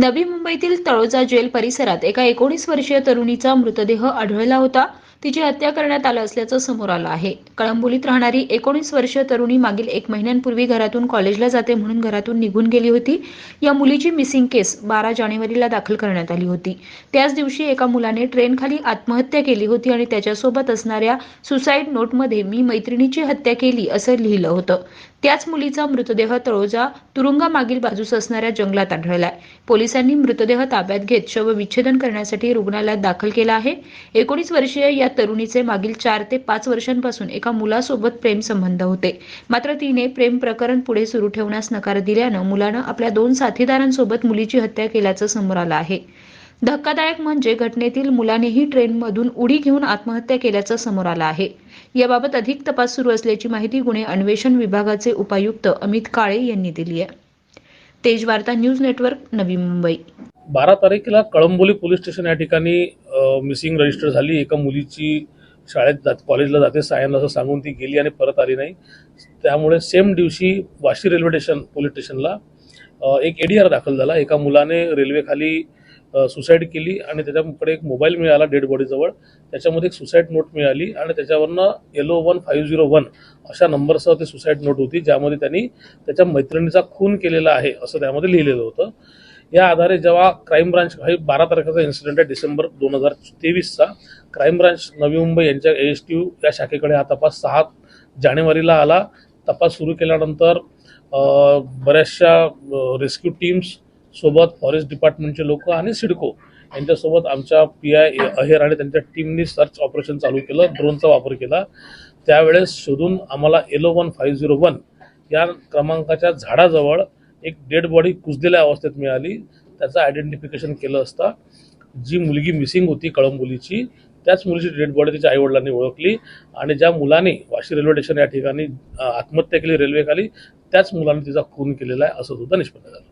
नवी मुंबईतील तळोजा जेल परिसरात एका एकोणीस वर्षीय तरुणीचा मृतदेह आढळला होता. तिची हत्या करण्यात आलं असल्याचं समोर आलं आहे. कळंबोलीत राहणारी एकोणीस वर्षीय तरुणी मागील एक महिन्यांपूर्वी घरातून कॉलेजला जाते म्हणून घरातून निघून गेली होती. या मुलीची मिसिंग केस बारा जानेवारीला दाखल करण्यात आली होती. त्याच दिवशी एका मुलाने ट्रेनखाली आत्महत्या केली होती आणि त्याच्यासोबत असणाऱ्या सुसाईड नोटमध्ये मी मैत्रिणीची हत्या केली असं लिहिलं होतं. त्याच मुलीचा मृतदेह तळोजा तुरुंगामागील बाजूस असणाऱ्या जंगलात आढळलाय. पोलिसांनी मृतदेह ताब्यात घेत शवविच्छेदन करण्यासाठी रुग्णालयात दाखल केला आहे. एकोणीस वर्षीय या तरुणीचे मागील चार ते पाच वर्षांपासून एका मुलासोबत प्रेमसंबंध होते. मात्र तिने प्रेम प्रकरण पुढे सुरू ठेवण्यास नकार दिल्यानं मुलानं आपल्या दोन साथीदारांसोबत मुलीची हत्या केल्याचं समोर आलं आहे. धक्कादायक म्हणजे घटनेतील मुलानेही ट्रेनमधून उडी घेऊन आत्महत्या केल्याचं समोर आलं आहे. याबाबत अधिक तपास सुरू असल्याची माहिती गुन्हे अन्वेषण विभागाचे उपायुक्त अमित काळे यांनी दिली आहे. तेज वार्ता न्यूज नेटवर्क नवी मुंबई. बारा तारखेला कळंबोली पोलीस स्टेशन या ठिकाणी मिसिंग रजिस्टर झाली. एका मुलीची शाळेत जात कॉलेजला जाते. सायन असं सांगून ती गेली आणि परत आली नाही. त्यामुळे सेम दिवशी वाशी रेल्वे स्टेशन पोलीस स्टेशनला एक एडीआर दाखल झाला. एका मुलाने रेल्वेखाली सुसाईड केली आणि त्याच्याकडे एक मोबाईल मिळाला डेड बॉडीजवळ त्याच्यामध्ये एक सुसाईड नोट मिळाली आणि त्याच्यावरनं yellow one five zero one अशा नंबरसह ते सुसाईड नोट होती ज्यामध्ये त्यांनी त्याच्या मैत्रिणीचा खून केलेला आहे असं त्यामध्ये लिहिलेलं होतं. या आधारे जेव्हा क्राईम ब्रांच हे बारा तारखेचा इन्सिडेंट आहे डिसेंबर दोन हजार तेवीसचा. क्राईम ब्रांच नवी मुंबई यांच्या एस टी यू या शाखेकडे हा तपास सहा जानेवारीला आला. तपास सुरू केल्यानंतर बऱ्याचशा रेस्क्यू टीम्स सोबत फॉरेस्ट डिपार्टमेंटचे लोक आणि सिडको यांच्यासोबत आमच्या पी आय अहेर आणि त्यांच्या टीमनी सर्च ऑपरेशन चालू केलं ड्रोनचा वापर केला. त्यावेळेस शोधून आम्हाला yellow one five zero one या क्रमांकाच्या झाडाजवळ एक डेड बॉडी कुजलेल्या अवस्थेत मिळाली. त्याचं आयडेंटिफिकेशन केलं असता जी मुलगी मिसिंग होती कळंबोलीची त्याच मुलीची डेड बॉडी तिच्या आईवडिलांनी ओळखली आणि ज्या मुलाने वाशी रेल्वे स्टेशन या ठिकाणी आत्महत्या केली रेल्वेखाली त्याच मुलाने तिचा खून केलेला आहे असं सुद्धा निष्पन्न झालं.